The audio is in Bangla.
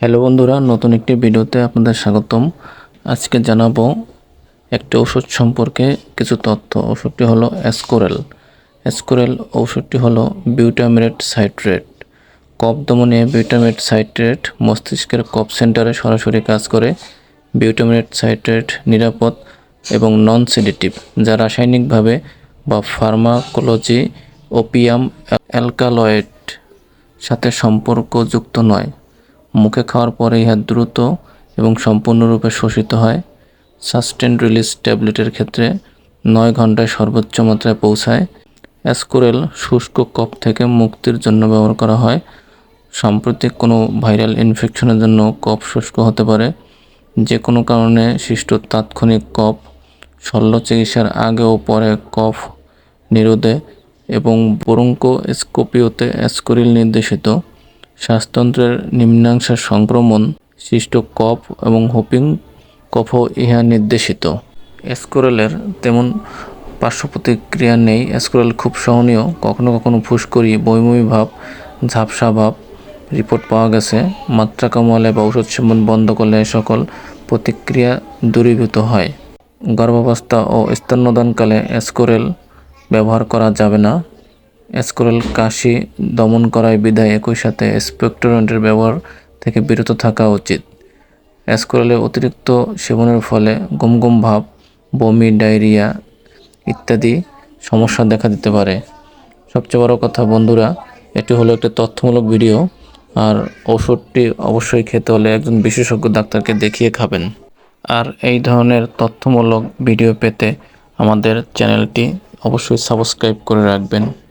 হ্যালো বন্ধুরা, নতুন একটি ভিডিওতে আপনাদের স্বাগতম। আজকে জানাব একটি ওষুধ সম্পর্কে কিছু তথ্য। ওষুধটি হলো অ্যাসকোরেল অ্যাসকোরেল ঔষধটি হলো বিউটামেরেট সাইট্রেট। কফ দমনে বিউটামেরেট সাইট্রেট মস্তিষ্কের কফ সেন্টারে সরাসরি কাজ করে। বিউটামেরেট সাইট্রেট নিরাপদ এবং নন সেডেটিভ যা রাসায়নিকভাবে বা ফার্মাকোলজি, ওপিয়াম, অ্যালকালয়েড সাথে সম্পর্কযুক্ত নয়। মুখে খাওয়ার পরে ইহা দ্রুত এবং সম্পূর্ণরূপে শোষিত হয়। সাস্টেন রিলিজ ট্যাবলেটের ক্ষেত্রে নয় ঘন্টায় সর্বোচ্চ মাত্রায় পৌঁছায়। অ্যাসকোরেল শুষ্ক কফ থেকে মুক্তির জন্য ব্যবহার করা হয়। সাম্প্রতিক কোনো ভাইরাল ইনফেকশনের জন্য কফ শুষ্ক হতে পারে। যে কোনো কারণে সৃষ্ট তাৎক্ষণিক কফ শল্য চিকিৎসার আগে ও পরে কফ নিরোধে এবং বরঙ্কো স্কোপিওতে অ্যাসকোরিল নির্দেশিত। শ্বাসতন্ত্রের নিম্নাংশের সংক্রমণ, সৃষ্ট কফ এবং হোপিং কফও ইহা নির্দেশিত। অ্যাসকোরেলের তেমন পার্শ্ব প্রতিক্রিয়া নেই। অ্যাসকোরেল খুব সহনীয়। কখনো কখনো ফুসকরি বইমুই ভাব, ঝাপসা ভাব রিপোর্ট পাওয়া গেছে। মাত্রা কমালে বা ওষুধ সেবন বন্ধ করলে সকল প্রতিক্রিয়া দূরীভূত হয়। গর্ভাবস্থা ও স্তন্যদানকালে অ্যাসকোরেল ব্যবহার করা যাবে না। অ্যাসকোরেল কাশি দমন করায় বিধায় একই সাথে স্পেকট্রোরেন্টের ব্যবহার থেকে বিরত থাকা উচিত। অ্যাসকোরেলের অতিরিক্ত সেবনের ফলে গম গম ভাব, বমি, ডায়রিয়া ইত্যাদি সমস্যা দেখা দিতে পারে। সবচেয়ে বড় কথা বন্ধুরা, এটি হলো একটি তথ্যমূলক ভিডিও আর ওষুধটি অবশ্যই খেতে হলে একজন বিশেষজ্ঞ ডাক্তারকে দেখিয়ে খাবেন। আর এই ধরনের তথ্যমূলক ভিডিও পেতে আমাদের চ্যানেলটি অবশ্যই সাবস্ক্রাইব করে রাখবেন।